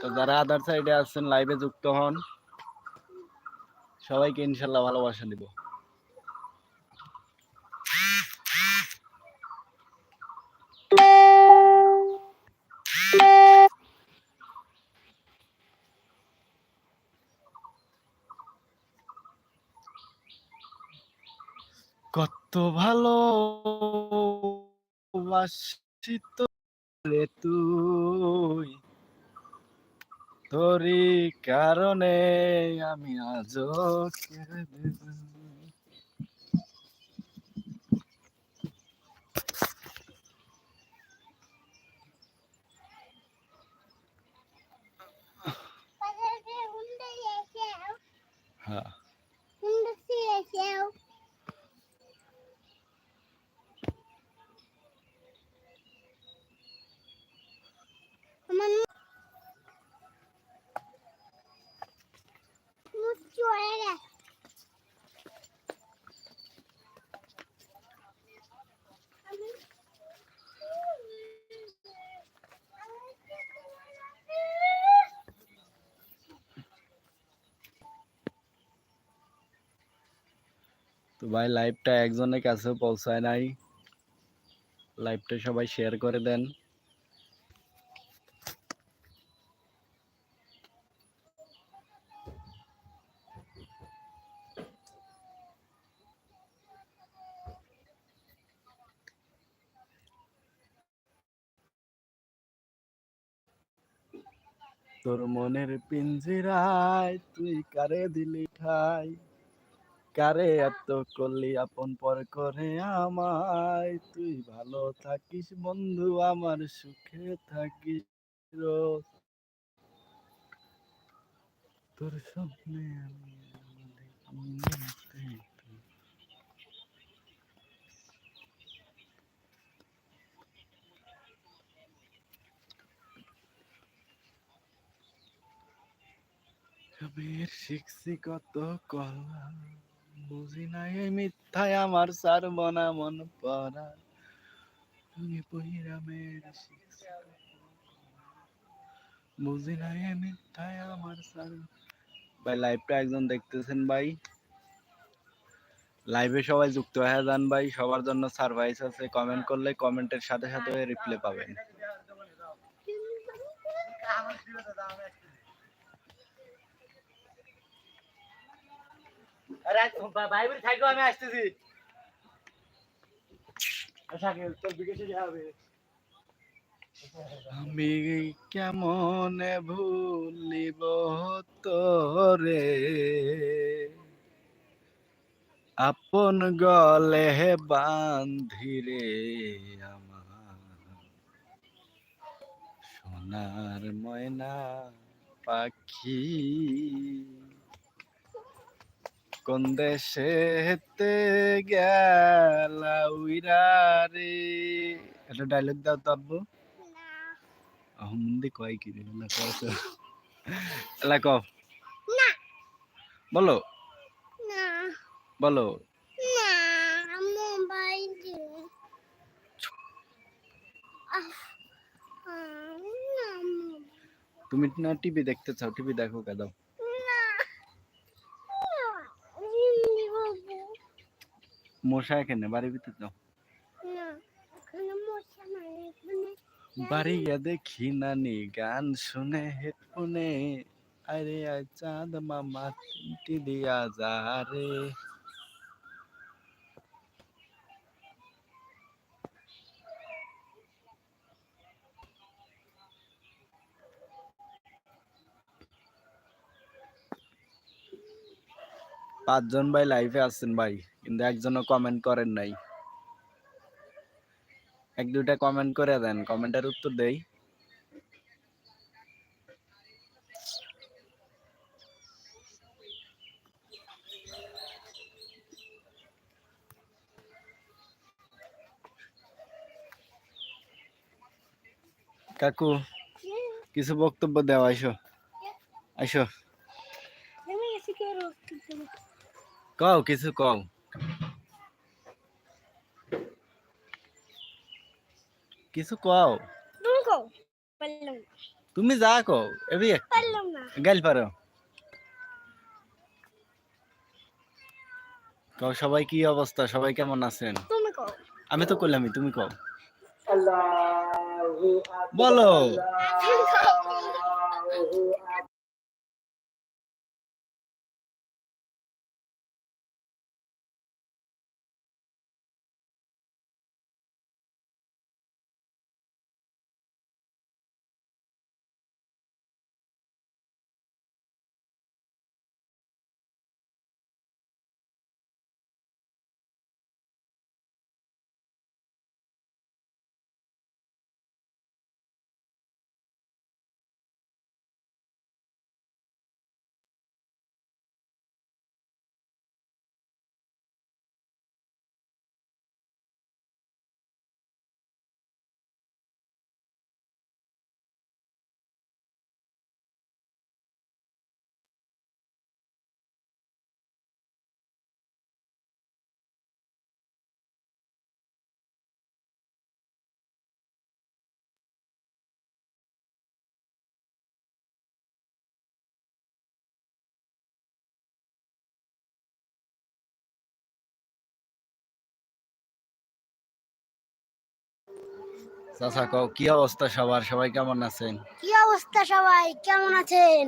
তো যারা আদার সাইডে আছেন লাইভে যুক্ত হন, সবাইকে ইনশাল্লাহ ভালোবাসা দিব কত ভালো তুই। তোরই কারণে আমি আজও কেঁদে দেব। হ্যাঁ তো ভাই লাইভটা একজনের কাছে পৌঁছায় নাই। লাইভটা সবাই শেয়ার করে দেন। তোর মনের পিঞ্জিরায় তুই কারে দিলি ঠাই? কারে এত করলি আপন পর করে আমায়? তুই ভালো থাকিস বন্ধু, আমার সুখে থাকিস তোর স্বপ্নে আমি শিখছি কত কলা। বুঝি নাই এই মিথ্যায় আমার সার বনা মন পড়া। তুমি বহিরামের বুঝি নাই এই মিথ্যায় আমার সার ভাই লাইভটা একজন দেখতেছেন ভাই। লাইভে সবাই যুক্ত হয়ে যান ভাই, সবার জন্য সারপ্রাইজ আছে। কমেন্ট করলে কমেন্টের সাথে সাথে রিপ্লাই পাবেন। আমি কেমন ভুলিব তোরে? আপন গলে বান্ধিরে আমার। সোনার ময়না পাখি কোন দেশেতে গেলা উইরা রে? একটা ডায়লগ দাও তো আব্বু। আহমদি কয় কি রে? না কয় তো। এলা কও। না। বলো। না। বলো। তুমি না টিভি দেখতে চাও টিভি দেখো কে দাও। মশা এখানে বাড়ির ভিতরে দাও বাড়ি গিয়ে দেখি নানি গান শুনে হেডফোনে। আরে আয় চাঁদ মামা টি দিয়া যা রে। পাঁচজন ভাই লাইফে আছেন ভাই। কিন্তু একজনও কমেন্ট করেন নাই। এক দুইটা কমেন্ট করে দেন কমেন্টের উত্তর দেই। কাকু কিছু বক্তব্য দেওয়া আইসো। আইসো। কও কিছু কও। কিছু কও। তুমি কও। বললাম তুমি যা কও এবি পারলাম না। গাইল পারো। কও সবাই কি অবস্থা? সবাই কেমন আছেন? তুমি কও। আমি তো করলামই তুমি কও। বলো। চাচা কও কি অবস্থা সবার? সবাই কেমন আছেন? কি অবস্থা সবাই? কেমন আছেন।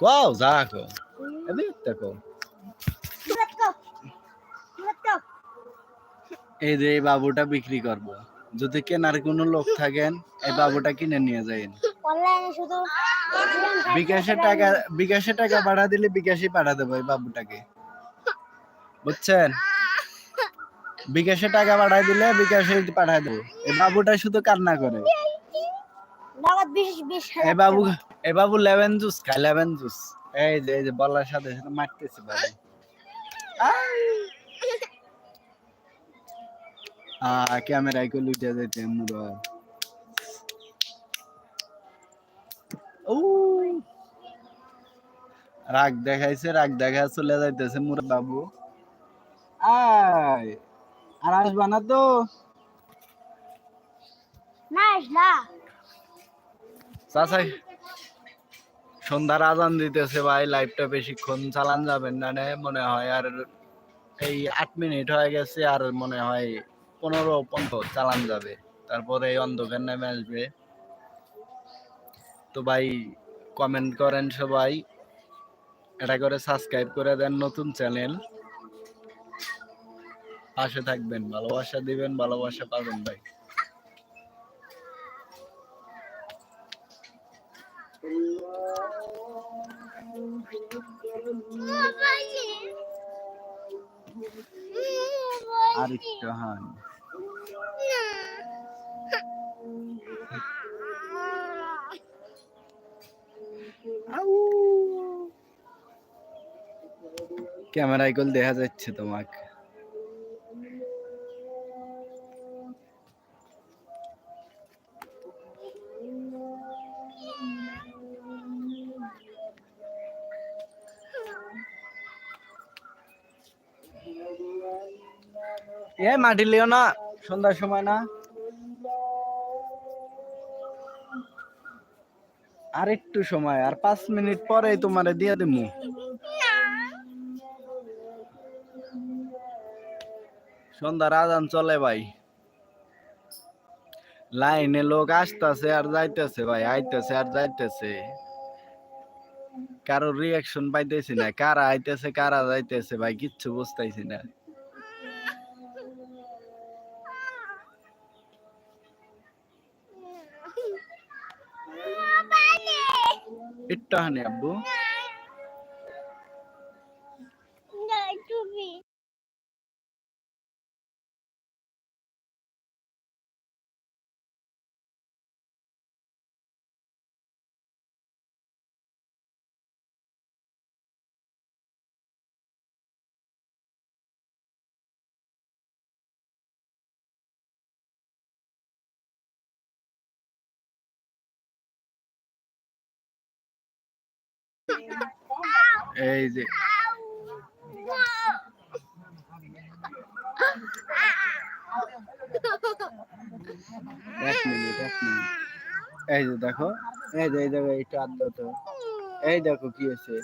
কও যা কও। একটা। এই যে এই বাবুটা বিক্রি করব। যদি কেনার কোনো লোক থাকেন এই বাবুটা কিনে নিয়ে অনলাইনে শুধু বিকাশে টাকা বিকাশে টাকা পাঠা দিলে বিকাশে পাঠা দেবো এই বাবুটাকে। বুঝছেন? বিকাশে টাকা পাঠাই দিলে বিকাশে পাঠাই দেবো। এই বাবুটা শুধু কান্না করে। এই বাবু এই বাবু লেমন জুস খায় লেমন জুস। এই যে এই যে বলার সাথে সাথে মারতেছে বাবু। ক্যামেরায় কো লুটে যাইতে মুরা ও রাগ দেখাইছে রাগ দেখা চলে যাইতেছে মুরা বাবু। আয়। আর আসবা না তো? না আসলা চাচাই সন্ধ্যার আজান দিতেছে ভাই লাইভটা বেশিক্ষণ চালান যাবেন না মনে হয় আর এই আট মিনিট হয়ে গেছে আর মনে হয় পনেরো পনেরো চালান যাবে। তারপরে এই অন্ধকার নেমে আসবে। তো ভাই কমেন্ট করেন সবাই। এটা করে সাবস্ক্রাইব করে দেন নতুন চ্যানেল পাশে থাকবেন, ভালোবাসা দিবেন, ভালোবাসা পাবেন ভাই। আর একটু হান। ক্যামেরায় কল দেখা যাচ্ছে তোমাকে। এ মাটি লিও না, সন্ধ্যার সময় না। আর একটু সময়, আর পাঁচ মিনিট পরে তোমারে দিয়ে দেবো সন্ধ্যার আজান চলে ভাই। লাইনে লোক আসতেছে আর যাইতেছে ভাই, আইতেছে আর যাইতেছে। কারও রিয়াকশন পাইতেছি না, কারা আইতেছে, কারা যাইতেছে ভাই, কিচ্ছু বুঝতেছি না। একটু হানি আব্বু তুমি এই যে এক মিনিট এক মিনিট এই যে দেখো এই যে এই দেখো একটু আদ্য তো। এই দেখো কি হয়েছে।